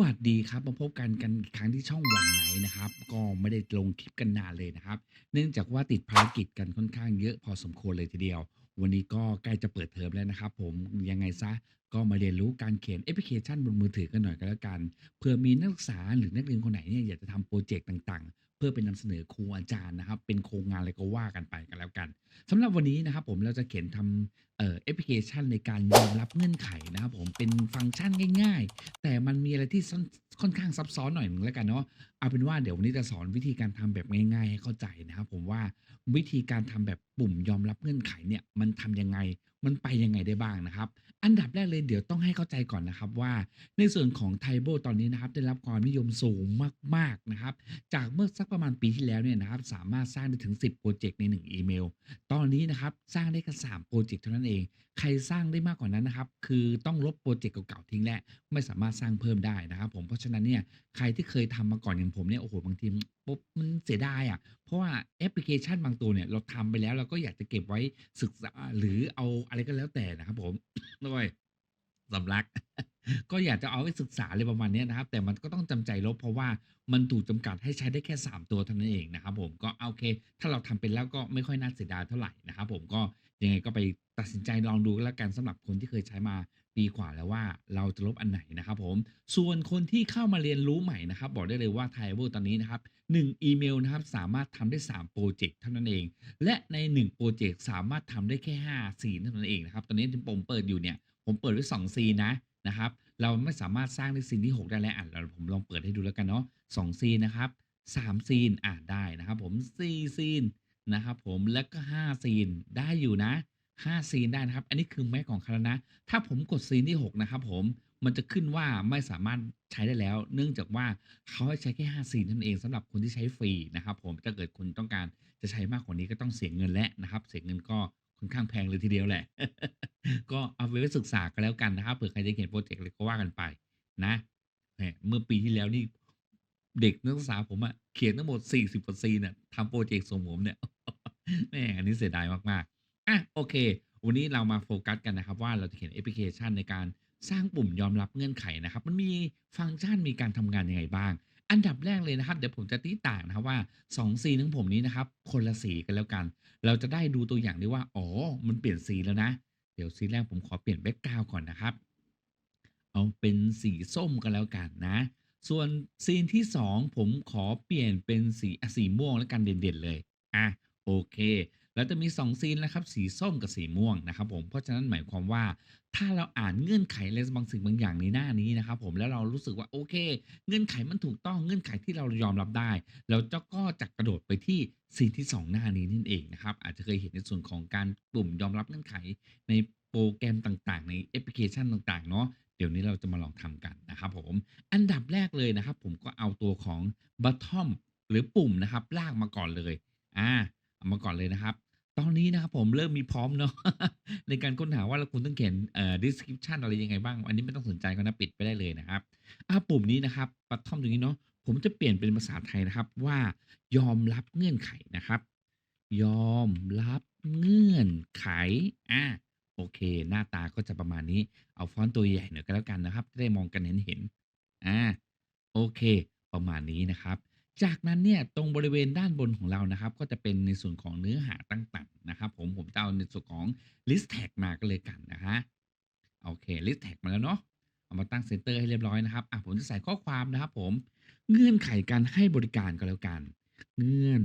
วัสดีครับมาพบกันกันครั้งที่ช่องวันไหนนะครับ ก็ไม่ได้ลงคลิปกันนานเลยนะครับ เนื่องจากว่าติดภารกิจกันค่อนข้างเยอะพอสมควรเลยทีเดียว วันนี้ก็ใกล้จะเปิดเทอมแล้วนะครับ ผมยังไงซะก็มาเรียนรู้การเขียนแอปพลิเคชันบนมือถือกันหน่อยก็แล้วกันเผื่อมีนักศึกษาหรือนักเรียนคนไหนเนี่ยอยากจะทำโปรเจกต์ต่าง เพื่อเป็นนำเสนอครูอาจารย์นะครับ เป็นโครงงานอะไรก็ว่ากันไปกันแล้วกันสำหรับวันนี้นะครับผมเราจะเขียนทำเอ่อแอปพลิเคชันในการยอมรับเงื่อนไขนะครับผมเป็นฟังก์ชันง่าย ๆ แต่มันมีอะไรที่ค่อนข้างซับซ้อนหน่อยหนึ่งแล้วกันเนาะเอาเป็นว่าเดี๋ยววันนี้จะสอนวิธีการทำแบบง่าย ๆ ให้เข้าใจนะครับผมว่าวิธีการทำแบบปุ่มยอมรับเงื่อนไขเนี่ยมันทำยังไง มันไปยังไงได้บ้างนะครับ อันดับแรกเลยเดี๋ยวต้องให้เข้าใจก่อนนะครับว่า ในส่วนของไทโบตอนนี้นะครับได้รับความนิยมสูงมากๆนะครับ จากเมื่อสักประมาณปีที่แล้วเนี่ยนะครับสามารถสร้างได้ถึง 10 โปรเจกต์ใน 1 อีเมล ตอนนี้นะครับสร้างได้แค่3โปรเจกต์เท่านั้นเอง ใครสร้างได้มากกว่านั้นนะครับ คือต้องลบโปรเจกต์เก่าๆทิ้งแล้วไม่สามารถสร้างเพิ่มได้นะครับ ผมเพราะฉะนั้นเนี่ยใครที่เคยทำมาก่อนอย่างผมเนี่ยโอ้โหบางทีปุ๊บมันเสียดายอะเพราะว่าแอปพลิเคชันบางตัวเนี่ยเราทำไปแล้วเราก็อยากจะเก็บไว้ศึกษาหรือเอาอะไรก็แล้วแต่นะครับผมด้วยสำลัก ก็อยากจะเอาไปศึกษาอะไรประมาณนี้นะครับ แต่มันก็ต้องจำใจลบเพราะว่ามันถูกจำกัดให้ใช้ได้แค่ 3 ตัวเท่านั้นเองนะครับผมก็โอเค ถ้าเราทำเป็นแล้วก็ไม่ค่อยน่าเสียดายเท่าไหร่นะครับผมก็ยังไงก็ไปตัดสินใจลองดูแล้วกันสำหรับคนที่เคยใช้มา ปีกว่าแล้วว่าเราจะลบอันไหนนะครับผม ส่วนคนที่เข้ามาเรียนรู้ใหม่นะครับ บอกได้เลยว่า t ทเ b l e ตอนนี้นะครับ1อีเมลนะครับสามารถทำได้ 3 โปรเจกต์เท่านั้นเอง และใน 1 โปรเจกต์สามารถทำได้แค่ 5 ซีนเท่านั้นเองนะครับ ตอนนี้ที่ผมเปิดอยู่เนี่ย ผมเปิดไว้2ซีนนะนะครับ เราไม่สามารถสร้างได้ซีนที่ 6 ได้แล้วอะเราผมลองเปิดให้ดูแล้วกันเนาะ2ซีนนะครับ3ซีนอ่าได้นะครับผม4ซีนนะครับผมแล้วก็5ซีนได้อยู่นะ 5 ซีนได้นะครับ อันนี้คือแม็กของเขาแล้วนะ ถ้าผมกดซีนที่ 6 นะครับผม มันจะขึ้นว่าไม่สามารถใช้ได้แล้ว เนื่องจากว่าเขาให้ใช้แค่ 5 ซีนเท่านั้นเองสำหรับคนที่ใช้ฟรีนะครับผม ถ้าเกิดคุณต้องการจะใช้มากกว่านี้ก็ต้องเสียเงินแล้วนะครับ เสียเงินก็ค่อนข้างแพงเลยทีเดียวแหละ ก็เอาไปไว้ศึกษากันแล้วกันนะครับ เผื่อใครจะเขียนโปรเจกต์อะไรก็ว่ากันไปนะเมื่อปีที่แล้วนี่เด็กนักศึกษาผมอะเขียนทั้งหมด 40กว่าซีนน่ะทำโปรเจกต์ส่งผมเนี่ยแหมอันนี้เสียดายมากๆ อะโอเค วันนี้เรามาโฟกัสกันนะครับ ว่าเราจะเขียนแอปพลิเคชันในการสร้างปุ่มยอมรับเงื่อนไขนะครับ มันมีฟังก์ชันมีการทำงานยังไงบ้าง อันดับแรกเลยนะครับ เดี๋ยวผมจะตีต่างนะครับว่า2ซีนของผมนี้นะครับ คนละสีกันแล้วกัน เราจะได้ดูตัวอย่างได้ว่า อ๋อ มันเปลี่ยนสีแล้วนะ เดี๋ยวซีนแรกผมขอเปลี่ยนแบ็กกราวก่อนนะครับ เอาเป็นสีส้มกันแล้วกันนะ ส่วนซีนที่ 2 ผมขอเปลี่ยนเป็นสีสีม่วงแล้วกันเด่นๆเลย อะโอเค แล้วจะมี 2 ซีนนะครับสีส้มกับสีม่วงนะครับผมเพราะฉะนั้นหมายความว่า ถ้าเราอ่านเงื่อนไขอะไรบางสิ่งบางอย่างในหน้านี้นะครับผมแล้วเรารู้สึกว่าโอเค เงื่อนไขมันถูกต้องเงื่อนไขที่เรายอมรับได้เราจะก็จะกระโดดไปที่ซีนที่ 2 หน้านี้นั่นเองนะครับอาจจะเคยเห็นในส่วนของการปุ่มยอมรับเงื่อนไขในโปรแกรมต่างๆ ในแอปพลิเคชันต่างๆเนาะเดี๋ยวนี้เราจะมาลองทำกันนะครับผม อันดับแรกเลยนะครับ ผมก็เอาตัวของ bottom หรือปุ่มนะครับ ลากมาก่อนเลย อ่า มาก่อนเลยนะครับ ตอนนี้นะครับผมเริ่มมีพร้อมเนาะในการค้นหาว่าเราคุณต้องเขียนเอ่อ description อะไรยังไงบ้าง อันนี้ไม่ต้องสนใจก็นะปิดไปได้เลยนะครับอ่าปุ่มนี้นะครับ bottom ตรงนี้เนาะผมจะเปลี่ยนเป็นภาษาไทยนะครับว่ายอมรับเงื่อนไขนะครับ ยอมรับเงื่อนไขอ่าโอเค หน้าตาก็จะประมาณนี้เอาฟอนต์ตัวใหญ่หน่อยก็แล้วกันนะครับจะได้มองกันเห็นเห็นอ่าโอเค ประมาณนี้นะครับ จากนั้นเนี่ยตรงบริเวณด้านบนของเรานะครับ ก็จะเป็นในส่วนของเนื้อหาต่างๆนะครับผมผมจะเอาในส่วนของ list tag มาก็เลยกันนะฮะโอเค list tag มาแล้วเนาะเอามาตั้งเซนเตอร์ให้เรียบร้อยนะครับอะผมจะใส่ข้อความนะครับผมเงื่อนไขการให้บริการก็แล้วกัน เงื่อน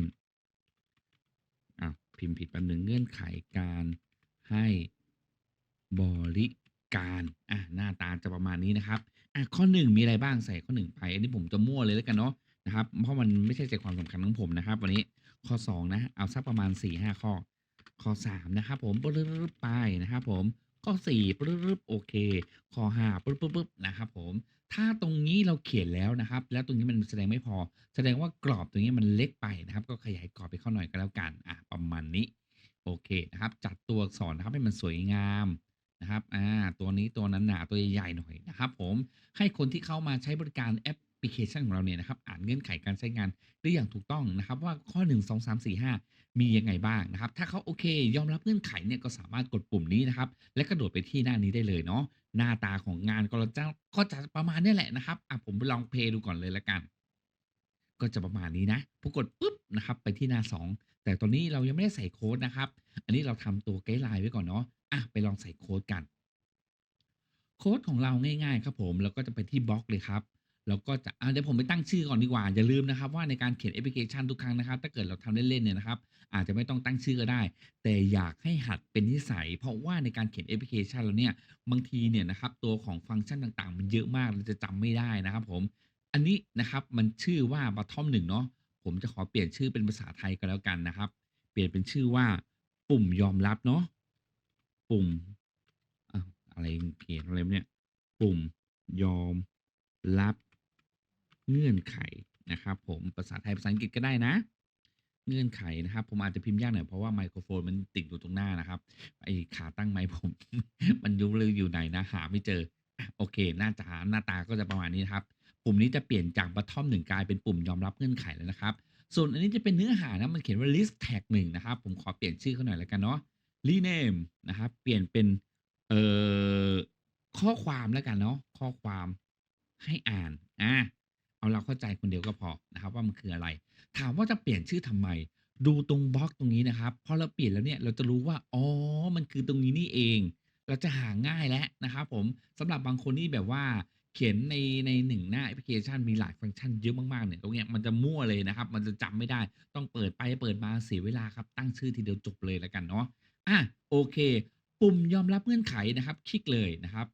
อะพิมพ์ผิดแป๊บหนึงเงื่อนไขการให้บริการอะหน้าตาจะประมาณนี้นะครับอะข้อหนึ่งมีอะไรบ้างใส่ข้อหนึ่งไป อันนี้ผมจะมั่วเลยแล้วกันเนาะ นะครับ เพราะมันไม่ใช่ใจความสำคัญของผมนะครับ วันนี้ข้อสองนะ เอาสักประมาณ4ี่ห้าข้อ ข้อสามนะครับผมปรึ๊บไปนะครับผมข้อสี่ปรึ๊บโอเค ข้อห้าปึ๊บปึ๊บปึ๊บนะครับผมถ้าตรงนี้เราเขียนแล้วนะครับ แล้วตรงนี้มันแสดงไม่พอ แสดงว่ากรอบตรงนี้มันเล็กไปนะครับ ก็ขยายกรอบไปเข้าหน่อยก็แล้วกันอะประมาณนี้โอเคนะครับ จัดตัวอักษรนะครับให้มันสวยงามนะครับอ่าตัวนี้ตัวนั้นหนาตัวใหญ่ๆหน่อยนะครับ ผมให้คนที่เข้ามาใช้บริการแอป ลิเคชันของเราเนี่ยนะครับอ่านเงื่อนไขการใช้งานได้อย่างถูกต้องนะครับ ว่าข้อ 1 2 3 4 5 มียังไงบ้างนะครับ ถ้าเขาโอเค ยอมรับเงื่อนไขเนี่ยก็สามารถกดปุ่มนี้นะครับ และกระโดดไปที่หน้านี้ได้เลยเนาะหน้าตาของงานก็จะก็จะประมาณนี้แหละนะครับอะผมลองเพลย์ดูก่อนเลยล้วกัน ก็จะประมาณนี้นะพอกดปุ๊บนะครับไปที่หน้า 2 แต่ตอนนี้เรายังไม่ได้ใส่โค้ดนะครับ อันนี้เราทำตัวไกด์ไลน์ไว้ก่อนเนาะอะไปลองใส่โค้ดกันโค้ดของเราง่ายๆครับผมเราก็จะไปที่บล็อกเลยครับ เราก็จะเดี๋ยวผมไปตั้งชื่อก่อนดีกว่า อย่าลืมนะครับว่าในการเขียนแอปพลิเคชันทุกครั้งนะครับ ถ้าเกิดเราทำเล่นๆเนี่ยนะครับ อาจจะไม่ต้องตั้งชื่อก็ได้ แต่อยากให้หัดเป็นนิสัย เพราะว่าในการเขียนแอปพลิเคชันเราเนี่ย บางทีเนี่ยนะครับตัวของฟังก์ชันต่างๆ มันเยอะมากเราจะจำไม่ได้นะครับผม อันนี้นะครับมันชื่อว่า bottom 1เนาะ ผมจะขอเปลี่ยนชื่อเป็นภาษาไทยก็แล้วกันนะครับ เปลี่ยนเป็นชื่อว่าปุ่มยอมรับเนาะ ปุ่มอะไรเขียนอะไรเนี่ย ปุ่มยอมรับ เงื่อนไขนะครับผมภาษาไทยภาษาอังกฤษก็ได้นะ เงื่อนไขนะครับ ผมอาจจะพิมพ์ยากหน่อยเพราะว่าไมโครโฟนมันติดอยู่ตรงหน้านะครับไอขาตั้งไมค์ผม มันยุเลยอยู่ไหนนะหาไม่เจอโอเค หน้าตาหน้าตาก็จะประมาณนี้นครับ ปุ่มนี้จะเปลี่ยนจาก bottom 1กลายเป็นปุ่มยอมรับเงื่อนไขแล้วนะครับ ส่วนอันนี้จะเป็นเนื้อหานะมันเขียนว่า list tag 1นะครับ ผมขอเปลี่ยนชื่อเขาหน่อยแล้วกันเนาะ rename นะครับ เปลี่ยนเป็นเอ่อข้อความแล้วกันเนาะข้อความให้อ่านอะ เอาเราเข้าใจคนเดียวก็พอนะครับ ว่ามันคืออะไร ถามว่าจะเปลี่ยนชื่อทำไม ดูตรงบล็อกตรงนี้นะครับพอเราเปลี่ยนแล้วเนี่ยเราจะรู้ว่าอ๋อมันคือตรงนี้นี่เอง เราจะหาง่ายแล้วนะครับผมสำหรับบางคนที่แบบว่าเขียนในในหนึ่งหน้าแอปพลิเคชันมีหลายฟังก์ชันเยอะมากๆเนี่ยตรงเนี้ยมันจะมั่วเลยนะครับ มันจะจำไม่ได้ต้องเปิดไปเปิดมาเสียเวลาครับ ตั้งชื่อทีเดียวจบเลยแล้วกันเนาะอะโอเค ปุ่มยอมรับเงื่อนไขนะครับ คลิกเลยนะครับ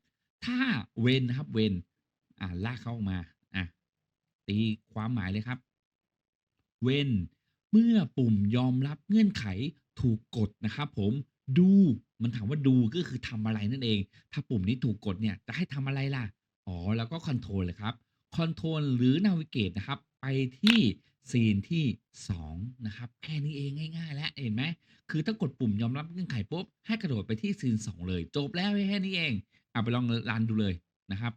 ถ้าเว้นนะครับเว้นอ่าลากเข้าออกมา ตีความหมายเลยครับเว้นเมื่อปุ่มยอมรับเงื่อนไขถูกกดนะครับผมดูมันถามว่าดูก็คือทำอะไรนั่นเอง ถ้าปุ่มนี้ถูกกดเนี่ยจะให้ทำอะไรล่ะ อ๋อ แล้วก็คอนโทรลเลยครับคอนโทรลหรือนาวิเกตนะครับ ไปที่ซีนที่ 2 นะครับ แค่นี้เองง่ายๆ แล้วเห็นไหม คือถ้ากดปุ่มยอมรับเงื่อนไขปุ๊บ ให้กระโดดไปที่ซีน 2 เลย จบแล้วแค่นี้เอง เอาไปลองรันดูเลยนะครับ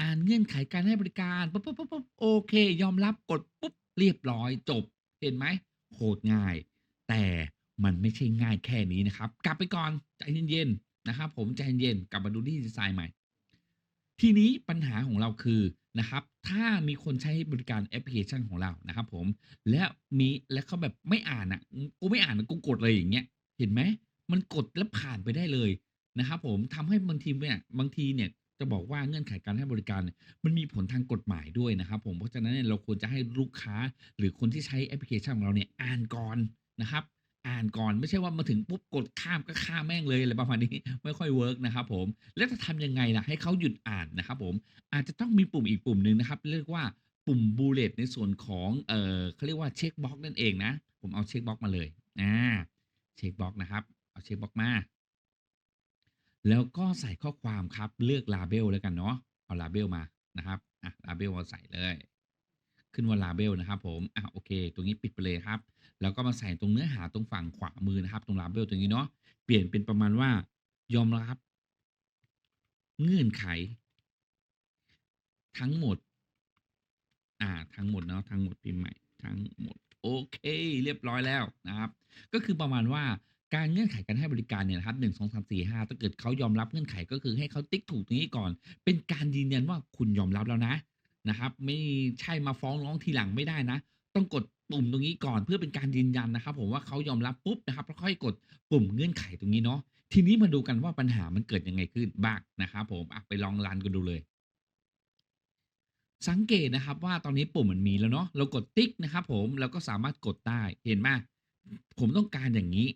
อ่านเงื่อนไขการให้บริการปุ๊บปุ๊บปุ๊บปุ๊บโอเค ยอมรับกดปุ๊บเรียบร้อยจบ เห็นไหมโคตรง่าย แต่มันไม่ใช่ง่ายแค่นี้นะครับ กลับไปก่อนใจเย็นๆนะครับ ผมใจเย็นๆกลับมาดูที่ดีไซน์ใหม่ ทีนี้ปัญหาของเราคือนะครับ ถ้ามีคนใช้บริการแอปพลิเคชันของเรานะครับ ผมและมีและเขาแบบไม่อ่านอะกูไม่อ่านกูกดเลยอย่างเงี้ย เห็นไหมมันกดแล้วผ่านไปได้เลยนะครับผมทำให้บางทีเนี่ยบางทีเนี่ย จะบอกว่าเงื่อนไขการให้บริการเนี่ยมันมีผลทางกฎหมายด้วยนะครับผมเพราะฉะนั้นเนี่ยเราควรจะให้ลูกค้าหรือคนที่ใช้แอปพลิเคชันของเราเนี่ยอ่านก่อนนะครับ อ่านก่อนไม่ใช่ว่ามาถึงปุ๊บกดข้ามก็ข้ามแม่งเลยอะไรประมาณนี้ไม่ค่อยเวิร์กนะครับผมแล้วจะทำยังไงล่ะให้เขาหยุดอ่านนะครับผมอาจจะต้องมีปุ่มอีกปุ่มหนึ่งนะครับ เรียกว่าปุ่มบูเลตในส่วนของเอ่อเขาเรียกว่าเช็คบ็อกนั่นเองนะ ผมเอาเช็คบ็อกมาเลยอ่าเช็คบ็อกนะครับเอาเช็คบ็อกมา แล้วก็ใส่ข้อความครับเลือก label แล้วกันเนาะเอา label มานะครับอะ label มาใส่เลย ขึ้นว่า label นะครับผมอะโอเค ตรงนี้ปิดไปเลยครับ แล้วก็มาใส่ตรงเนื้อหาตรงฝั่งขวามือนะครับ ตรง label ตรงนี้เนาะเปลี่ยนเป็นประมาณว่ายอมรับ เงื่อนไข ทั้งหมด อ่า ทั้งหมดเนาะทั้งหมดพิมพ์ใหม่ ทั้งหมดโอเค เรียบร้อยแล้วนะครับ ก็คือประมาณว่า การเงื่อนไขการให้บริการเนี่ยนะครับหนึ่งสองสามสี่ห้าถ้าเกิดเขายอมรับเงื่อนไขก็คือให้เขาติ๊กถูกตรงนี้ก่อน เป็นการยืนยันว่าคุณยอมรับแล้วนะนะครับ ไม่ใช่มาฟ้องร้องทีหลังไม่ได้นะ ต้องกดปุ่มตรงนี้ก่อนเพื่อเป็นการยืนยันนะครับ ผมว่าเขายอมรับปุ๊บนะครับแล้วค่อยกดปุ่มเงื่อนไขตรงนี้เนาะทีนี้มาดูกันว่าปัญหามันเกิดยังไงขึ้นบ้างนะครับ ผมไปลองรันกันดูเลยสังเกตนะครับว่าตอนนี้ปุ่มมันมีแล้วเนาะเรากดติ๊กนะครับผมเราก็สามารถกดได้เห็นไหมผมต้องการอย่างนี้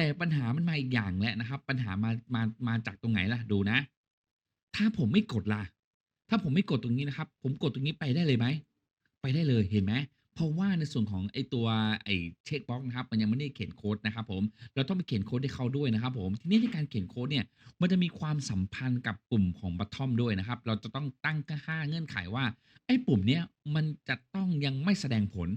แต่ปัญหามันมาอีกอย่างแหล้วนะครับ ปัญหามามามาจากตรงไหนล่ะดูนะ ถ้าผมไม่กดล่ะ ถ้าผมไม่กดตรงนี้นะครับ ผมกดตรงนี้ไปได้เลยไหมไปได้เลยเห็นไหมเพราะว่าในส่วนของไอตัวไอเช็คบ็อกนะครับ มันยังไม่ได้เขียนโค้ดนะครับ ผมเราต้องไปเขียนโค้ดให้เขาด้วยนะครับ ผมทีนี้ในการเขียนโค้ดเนี่ยมันจะมีความสัมพันธ์กับปุ่มของ bottom ด้วยนะครับ เราจะต้องตั้งค่าเงื่อนไขว่าไอปุ่มเนี้ยมันจะต้องยังไม่แสดงผล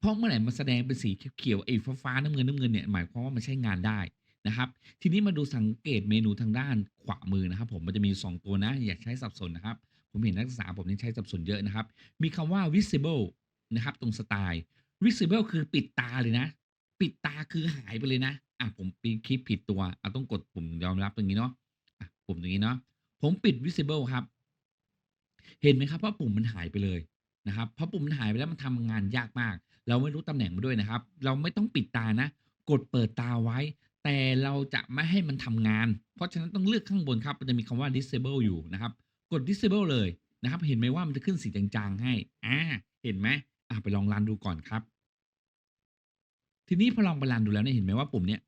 เพราะเมื่อไหร่มันแสดงเป็นสีเขียวไอ้ฟ้าๆน้ำเงินน้ำเงินเนี่ยหมายความว่ามันใช้งานได้นะครับ ทีนี้มาดูสังเกตเมนูทางด้านขวามือนะครับ ผมมันจะมี 2 ตัวนะอย่าใช้สับสนนะครับ ผมเห็นนักศึกษาผมนี่ใช้สับสนเยอะนะครับ มีคำว่า visible นะครับ ตรงสไตล์ visible คือปิดตาเลยนะ ปิดตาคือหายไปเลยนะอ่าผมปิดคลิปผิดตัวอาต้องกดปุ่มยอมรับตรงนี้เนาะอ่าปุ่มตรงนี้เนาะผมปิด visible ครับ เห็นไหมครับว่าปุ่มมันหายไปเลยนะครับเพอปุ่มมันหายไปแล้วมันทำงานยากมาก เราไม่รู้ตำแหน่งมันด้วยนะครับ เราไม่ต้องปิดตานะ กดเปิดตาไว้ แต่เราจะไม่ให้มันทำงาน เพราะฉะนั้นต้องเลือกข้างบนครับ มันจะมีคำว่า disable อยู่นะครับ กด disable เลยนะครับ เห็นไหมว่ามันจะขึ้นสีจางๆให้ อ่า เห็นไหมอ่าไปลองรันดูก่อนครับ ทีนี้พอลองไปรันดูแล้วเนี่ยเห็นไหมว่าปุ่มเนี้ย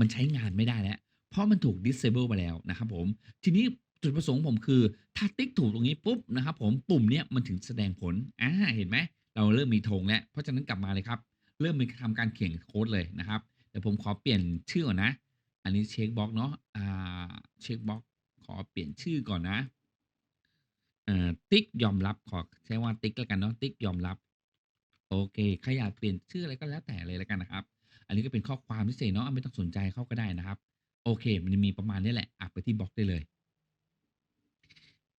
มันใช้งานไม่ได้แล้ว เพราะมันถูก disable ไปแล้วนะครับผม ทีนี้จุดประสงค์ผมคือ ถ้าติ๊กถูกตรงนี้ปุ๊บนะครับผมปุ่มเนี้ยมันถึงแสดงผล อ่า เห็นไหม เราเริ่มมีธงแล้ว เพราะฉะนั้นกลับมาเลยครับ เริ่มมีทำการเขียนโค้ดเลยนะครับเดี๋ยวผมขอเปลี่ยนชื่อก่อนนะ อันนี้เช็กบล็อกเนาะอ่าเช็กบล็อกขอเปลี่ยนชื่อก่อนนะอ่อติ๊กยอมรับขอใช้ว่าติ๊กแล้วกันเนาะติ๊กยอมรับ โอเคใครอยากเปลี่ยนชื่ออะไรก็แล้วแต่เลยแล้วกันนะครับ อันนี้ก็เป็นข้อความพิเศษเนาะไม่ต้องสนใจเขาก็ได้นะครับ โอเค มันมีประมาณนี้แหละอ่าไปที่บล็อกได้เลย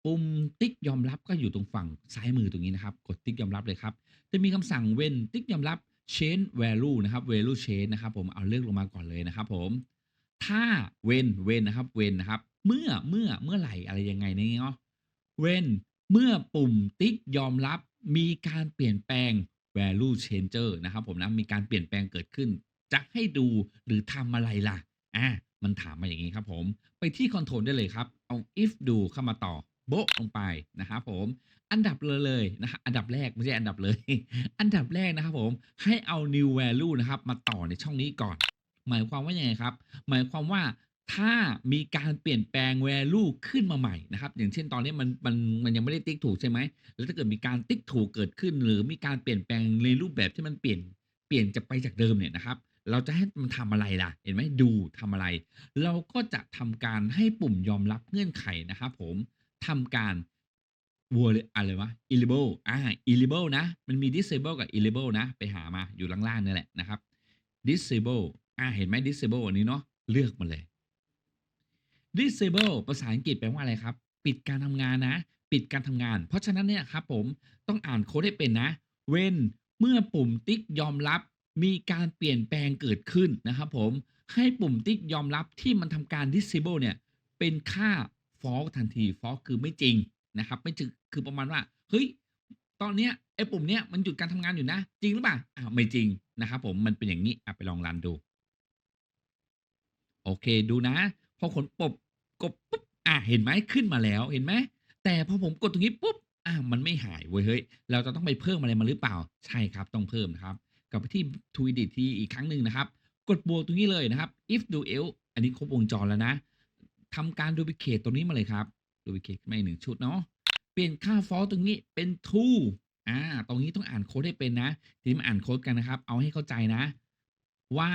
ปุ่มติ๊กยอมรับก็อยู่ตรงฝั่งซ้ายมือตรงนี้นะครับ กดติ๊กยอมรับเลยครับ จะมีคำสั่ง when ติ๊กยอมรับ change value นะครับ value change นะครับผมเอาเลือกลงมาก่อนเลยนะครับผม ถ้า when when นะครับ when นะครับ เมื่อเมื่อเมื่อไหร่อะไรยังไงนี่เนาะ when เมื่อปุ่มติ๊กยอมรับมีการเปลี่ยนแปลง value changer นะครับผมนะมีการเปลี่ยนแปลงเกิดขึ้น จะให้ดูหรือทำอะไรล่ะอามันถามมาอย่างงี้ครับผม ไปที่คอนโทรลได้เลยครับ เอา if do เข้ามาต่อ โบ๊ะลงไปนะครับผมอันดับเลยเลยนะครับอันดับแรกไม่ใช่อันดับเลย อันดับแรกนะครับผมให้เอา new value นะครับมาต่อในช่องนี้ก่อน หมายความว่ายังไงครับ หมายความว่าถ้ามีการเปลี่ยนแปลง value ขึ้นมาใหม่นะครับ อย่างเช่นตอนนี้มันมันมันยังไม่ได้ติ๊กถูกใช่ไหมแล้วถ้าเกิดมีการติ๊กถูกเกิดขึ้น หรือมีการเปลี่ยนแปลงในรูปแบบที่มันเปลี่ยนเปลี่ยนจากไปจากเดิมเนี่ยนะครับเราจะให้มันทำอะไรล่ะ เห็นไหมดูทำอะไร เราก็จะทำการให้ปุ่มยอมรับเงื่อนไขนะครับผม ทำการวัวอะไรวะ enable อา enable นะ มันมี disable กับ enable นะ ไปหามาอยู่ล่างๆเนี่ยแหละนะครับ disable อ่าเห็นไหม disable อันนี้เนาะเลือกมาเลย disable ภาษาอังกฤษแปลว่าอะไรครับ ปิดการทำงานนะ ปิดการทำงาน เพราะฉะนั้นเนี่ยครับผมต้องอ่านโค้ดให้เป็นนะ when เมื่อปุ่มติ๊กยอมรับมีการเปลี่ยนแปลงเกิดขึ้นนะครับผมให้ปุ่มติ๊กยอมรับที่มันทำการ disable เนี่ยเป็นค่า false ทันที false คือไม่จริงนะครับ ไม่จริงคือประมาณว่าเฮ้ยตอนเนี้ยไอ้ปุ่มเนี้ยมันหยุดการทำงานอยู่นะ จริงหรือเปล่า?อ้าวไม่จริงนะครับผมมันเป็นอย่างงี้อ่าไปลองรันดู โอเคดูนะ พอขนปบกดปุ๊บอาเห็นไหมขึ้นมาแล้วเห็นไหมแต่พอผมกดตรงนี้ปุ๊บอ้าวมันไม่หายเว้ยเฮ้ยเราจะต้องไปเพิ่มอะไรมาหรือเปล่า?ใช่ครับต้องเพิ่มนะครับกลับไปที่ to edit ที่อีกครั้งหนึ่งนะครับ กดบวกตรงนี้เลยนะครับ if do else อันนี้ครบวงจรแล้วนะ ทำการ duplicate ตรงนี้มาเลยครับ duplicate ขึ้นมาอีก1ชุดเนาะเปลี่ยนค่า false ตรงนี้เป็น true อาตรงนี้ต้องอ่านโค้ดให้เป็นนะ ทีนี้มาอ่านโค้ดกันนะครับ เอาให้เข้าใจนะ ว่า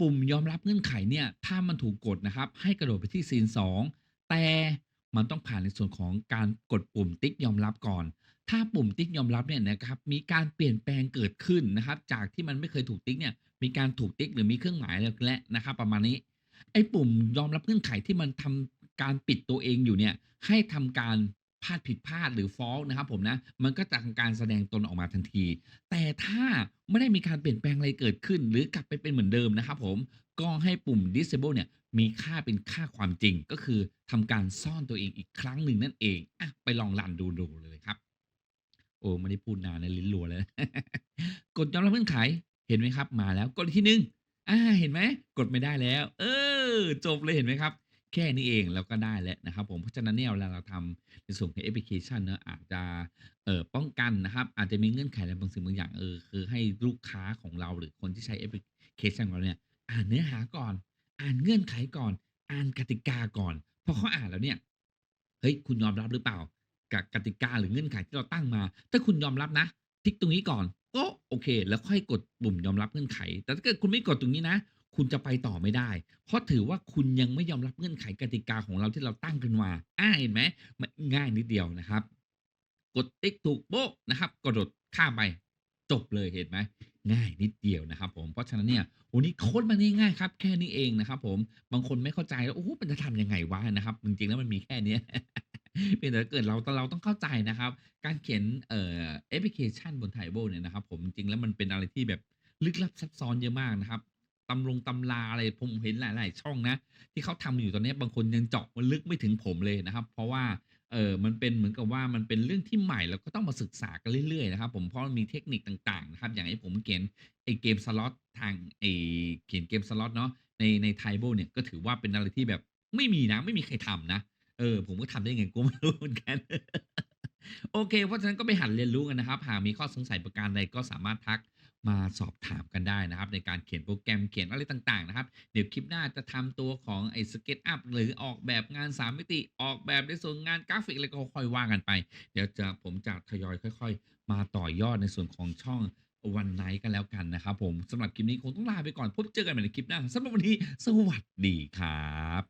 ปุ่มยอมรับเงื่อนไขเนี่ย ถ้ามันถูกกดนะครับ ให้กระโดดไปที่ซีน2แต่มันต้องผ่านในส่วนของการกดปุ่มติ๊กยอมรับก่อน ถ้าปุ่มติ๊กยอมรับเนี่ยนะครับ มีการเปลี่ยนแปลงเกิดขึ้นนะครับ จากที่มันไม่เคยถูกติ๊กเนี่ย มีการถูกติ๊กหรือมีเครื่องหมายแล้วและนะครับ ประมาณนี้ ไอ้ปุ่มยอมรับเงื่อนไขที่มันทำการปิดตัวเองอยู่เนี่ย ให้ทำการพลาดผิดพลาดหรือ false นะครับผมนะ มันก็จะทำการแสดงตนออกมาทันที แต่ถ้าไม่ได้มีการเปลี่ยนแปลงอะไรเกิดขึ้น หรือกลับไปเป็นเหมือนเดิมนะครับผมก็ให้ปุ่ม disable เนี่ยมีค่าเป็นค่าความจริงก็คือทำการซ่อนตัวเองอีกครั้งหนึ่งนั่นเองอะไปลองรันดูดูเลยครับ โอ้ไม่ได้พูดนานนะลิ้นรัวเลย กดยอมรับเงื่อนไขเห็นไหมครับ มาแล้วกดอีกทีหนึ่งอาเห็นไหมกดไม่ได้แล้ว เออ จบเลยเห็นไหมครับ แค่นี้เองเราก็ได้แล้วนะครับ ผมเพราะฉะนั้นเนี่ยเวลาเราทำในส่วนของแอปพลิเคชันเนาะอาจจะเอ่อป้องกันนะครับ อาจจะมีเงื่อนไขอะไรบางสิ่งบางอย่างเออคือให้ลูกค้าของเราหรือคนที่ใช้แอปพลิเคชันของเราเนี่ย อ่านเนื้อหาก่อน อ่านเงื่อนไขก่อน อ่านกติกาก่อนพอเขาอ่านแล้วเนี่ยเฮ้ยคุณยอมรับหรือเปล่า กับกติกาหรือเงื่อนไขที่เราตั้งมา ถ้าคุณยอมรับนะติ๊กตรงนี้ก่อนก็โอเค แล้วค่อยกดปุ่มยอมรับเงื่อนไข แต่ถ้าเกิดคุณไม่กดตรงนี้นะ คุณจะไปต่อไม่ได้ เพราะถือว่าคุณยังไม่ยอมรับเงื่อนไขกติกาของเราที่เราตั้งขึ้นมาอาเห็นไหมมันง่ายนิดเดียวนะครับ กดติ๊กถูกโป๊ะนะครับ กระโดดข้ามไปจบเลยเห็นไหมง่ายนิดเดียวนะครับ ผมเพราะฉะนั้นเนี่ยโอ้นี่โค้ดมันง่ายครับ แค่นี้เองนะครับ ผมบางคนไม่เข้าใจว่าโอ้โฮมันจะทำยังไงวะนะครับ จริงๆแล้วมันมีแค่เนี้ยเพียงแต่เกิดเราเราต้องเข้าใจนะครับ การเขียนเอ่อแอปพลิเคชันบน Table เนี่ยนะครับ ผมจริงแล้วมันเป็นอะไรที่แบบลึกลับซับซ้อนเยอะมากนะครับ ตำรงตำราอะไรผมเห็นหลาย ๆ ช่องนะ ที่เขาทำอยู่ตอนนี้บางคนยังเจาะมันลึกไม่ถึงผมเลยนะครับ เพราะว่าเออมันเป็นเหมือนกับว่ามันเป็นเรื่องที่ใหม่แล้วก็ต้องมาศึกษากันเรื่อย ๆ นะครับ ผมเพราะมันมีเทคนิคต่าง ๆ นะครับ อย่างไอ้ผมเขียนไอ้เกมสล็อตทางไอ้เขียนเกมสล็อตเนาะในใน Tribal เนี่ยก็ถือว่าเป็นอะไรที่แบบไม่มีนะไม่มีใครทำนะเออผมก็ทำได้ไงก็ไม่รู้เหมือนกันโอเค เพราะฉะนั้นก็ไปหัดเรียนรู้กันนะครับ หากมีข้อสงสัยประการใดก็สามารถทัก มาสอบถามกันได้นะครับ ในการเขียนโปรแกรมเขียนอะไรต่างๆนะครับ เดี๋ยวคลิปหน้าจะทำตัวของไอ้ SketchUp หรือออกแบบงาน 3 มิติออกแบบในส่วนงานกราฟิกอะไรก็ค่อยว่ากันไป เดี๋ยวจะผมจะทยอยค่อย ๆ มาต่อยอดในส่วนของช่อง One Night ก็แล้วกันนะครับผมสำหรับคลิปนี้คงต้องลาไปก่อนพบเจอกันใหม่ในคลิปหน้าสำหรับวันนี้สวัสดีครับ